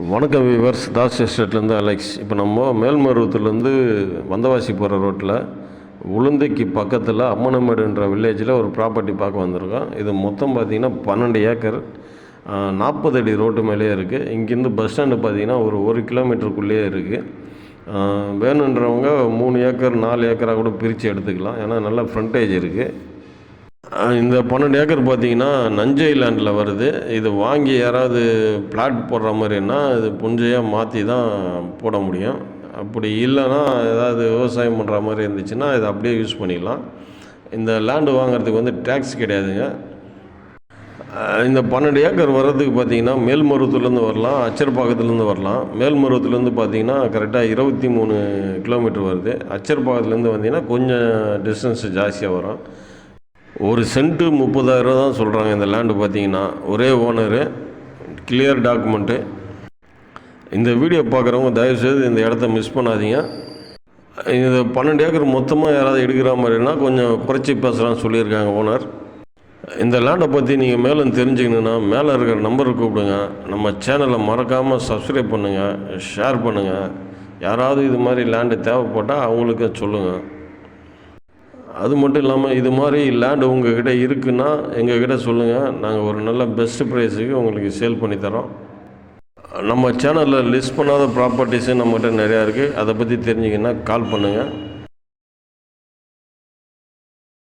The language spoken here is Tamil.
வணக்கம் விவர்ஸ் தாஸ் எஸ்டேட்லேருந்து அலெக்ஸ் இப்போ நம்ம மேல்மருவத்துலேருந்து வந்தவாசி போகிற ரோட்டில் உளுந்தைக்கு பக்கத்தில் அம்மனமேடுன்ற வில்லேஜில் ஒரு ப்ராப்பர்ட்டி பார்க்க வந்திருக்கோம். இது மொத்தம் பார்த்திங்கன்னா பன்னெண்டு ஏக்கர். நாற்பது அடி ரோட்டு மேலேயே இருக்குது இங்கேருந்து பஸ் ஸ்டாண்டு பார்த்திங்கன்னா ஒரு ஒரு கிலோமீட்டருக்குள்ளேயே இருக்குது வேணுன்றவங்க மூணு ஏக்கர் நாலு ஏக்கராக கூட பிரித்து எடுத்துக்கலாம். ஏன்னா நல்ல ஃப்ரண்டேஜ் இருக்குது இந்த பன்னெண்டு ஏக்கர் பார்த்தீங்கன்னா நஞ்சை லேண்டில் வருது. இது வாங்கி யாராவது பிளாட் போடுற மாதிரின்னா இது புஞ்சையாக மாற்றி தான் போட முடியும். அப்படி இல்லைன்னா ஏதாவது விவசாயம் பண்ணுற மாதிரி இருந்துச்சுன்னா இதை அப்படியே யூஸ் பண்ணிக்கலாம் இந்த லேண்டு வாங்குறதுக்கு வந்து டேக்ஸ் கிடையாதுங்க. இந்த பன்னெண்டு ஏக்கர் வர்றதுக்கு பார்த்தீங்கன்னா மேல்மருவத்துலேருந்து வரலாம் அச்சர்பாக்கத்துலேருந்து வரலாம். மேல்மருவத்துலேருந்து பார்த்தீங்கன்னா கரெக்டாக இருபத்தி மூணு கிலோமீட்டர் வருது. அச்சர்பாக்கத்துலேருந்து வந்தீங்கன்னா கொஞ்சம் டிஸ்டன்ஸ் ஜாஸ்தியாக வரும். ஒரு சென்ட்டு முப்பதாயிரரூவா தான் சொல்கிறாங்க இந்த லேண்டு பார்த்தீங்கன்னா ஒரே ஓனரு கிளியர் டாக்குமெண்ட்டு இந்த வீடியோ பார்க்குறவங்க தயவுசெய்து இந்த இடத்த மிஸ் பண்ணாதீங்க. இது பன்னெண்டு ஏக்கர் மொத்தமாக யாராவது எடுக்கிற மாதிரினா கொஞ்சம் குறைச்சி பேசுகிறான்னு சொல்லியிருக்காங்க ஓனர் இந்த லேண்டை பற்றி நீங்கள் மேலும் தெரிஞ்சுக்கணுன்னா மேலே இருக்கிற நம்பருக்கு கூப்பிடுங்க. நம்ம சேனலை மறக்காமல் சப்ஸ்கிரைப் பண்ணுங்கள் ஷேர் பண்ணுங்கள் யாராவது இது மாதிரி லேண்டு தேவைப்பட்டால் அவங்களுக்கு சொல்லுங்கள் அது மட்டும் இல்லாமல் இது மாதிரி லேண்டு உங்ககிட்ட இருக்குன்னா எங்ககிட்ட சொல்லுங்கள் நாங்கள் ஒரு நல்ல பெஸ்ட் ப்ரைஸுக்கு உங்களுக்கு சேல் பண்ணி தரோம். நம்ம சேனலில் லிஸ்ட் பண்ணாத ப்ராப்பர்ட்டிஸு நம்மகிட்ட நிறையா இருக்குது அதை பற்றி தெரிஞ்சிங்கன்னா கால் பண்ணுங்கள்